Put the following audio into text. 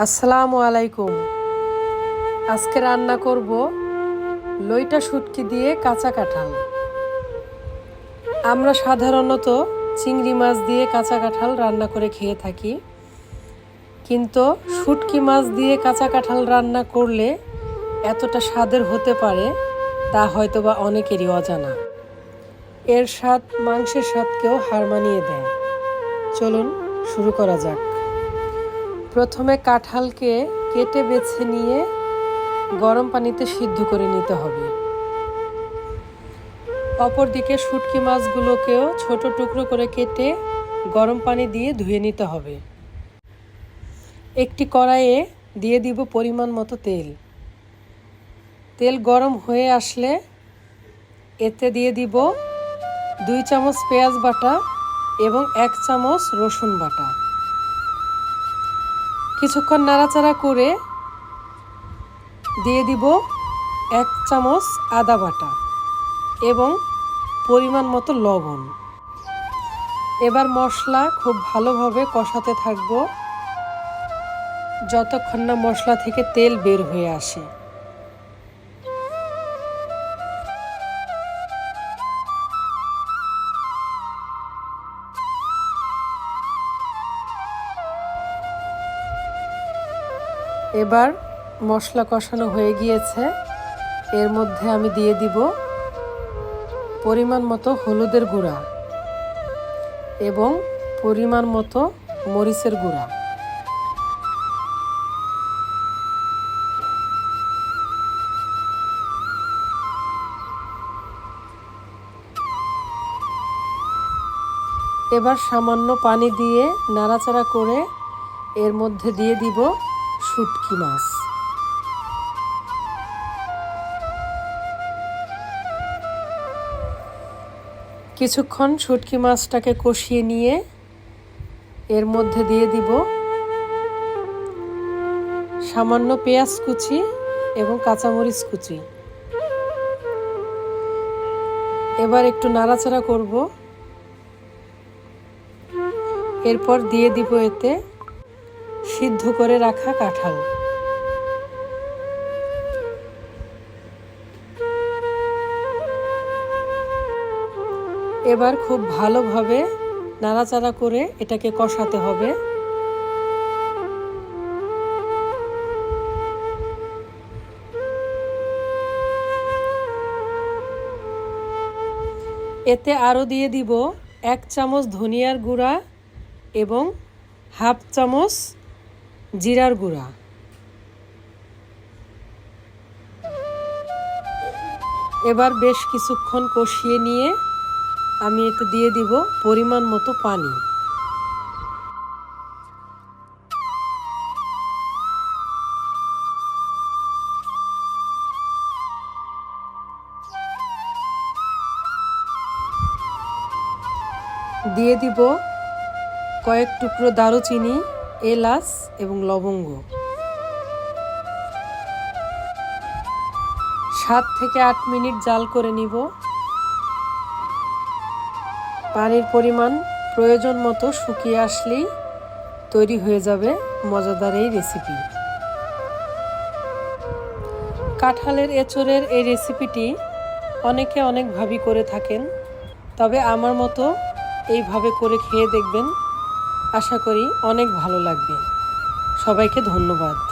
আসসালামু আলাইকুম। আজকে রান্না করব লইটা শুটকি দিয়ে কাঁচা কাঁঠাল। আমরা সাধারণত চিংড়ি মাছ দিয়ে কাঁচা কাঁঠাল রান্না করে খেয়ে থাকি। কিন্তু শুটকি মাছ দিয়ে কাঁচা কাঁঠাল রান্না করলে এতটা স্বাদের হতে পারে তা হয়তো বা অনেকেরই অজানা। এর স্বাদ, মাংসের স্বাদকেও হার মানিয়ে দেয়। চলুন শুরু করা যাক। প্রথমে কাঁঠালকে কেটে বেছে নিয়ে গরম পানিতে সিদ্ধ করে নিতে হবে। অপরদিকে শুটকি মাছগুলোকেও ছোট টুকরো করে কেটে গরম পানি দিয়ে ধুয়ে নিতে হবে। একটি কড়াইয়ে দিয়ে দিব পরিমাণ মতো তেল। তেল গরম হয়ে আসলে এতে দিয়ে দিব দুই চামচ পেঁয়াজ বাটা এবং এক চামচ রসুন বাটা। কিছুক্ষণ নাড়াচাড়া করে দিয়ে দিব এক চামচ আদা বাটা এবং পরিমাণ মতো লবণ। এবার মশলা খুব ভালোভাবে কষাতে থাকব, যতক্ষণ না মশলা থেকে তেল বের হয়ে আসে। এবার মশলা কষানো হয়ে গিয়েছে। এর মধ্যে আমি দিয়ে দিব পরিমাণ মতো হলুদের গুঁড়া এবং পরিমাণ মতো মরিচের গুঁড়া। এবার সামান্য পানি দিয়ে নাড়াচাড়া করে এর মধ্যে দিয়ে দিব শুটকি মাছ। কিছুক্ষণ শুটকি মাছটাকে কষিয়ে নিয়ে এর মধ্যে দিয়ে দিব সামান্য পেঁয়াজ কুচি এবং কাঁচামরিচ কুচি। এবার একটু নাড়াচাড়া করব। এরপর দিয়ে দিব এতে সিদ্ধ করে রাখা কাঁঠাল। এবার খুব ভালোভাবে নাড়াচাড়া করে এটাকে কষাতে হবে। এতে আরও দিয়ে দিব এক চামচ ধনিয়ার গুঁড়া এবং হাফ চামচ জিরার গুঁড়া। এবার বেশ কিছুক্ষণ কষিয়ে নিয়ে আমি এতে দিয়ে দিব পরিমাণ মতো পানি। দিয়ে দিব কয়েক টুকরো দারুচিনি। এলাচ এবং লবঙ্গ। সাত থেকে আট মিনিট জাল করে নিব। পানির পরিমাণ প্রয়োজন মতো শুকিয়ে আসলেই তৈরি হয়ে যাবে মজাদার এই রেসিপি কাঁঠালের এচোরের এই রেসিপিটি অনেকে অনেকভাবেই করে থাকেন, তবে আমার মতো এইভাবে করে খেয়ে দেখবেন আশা করি অনেক ভালো লাগবে। সবাইকে ধন্যবাদ।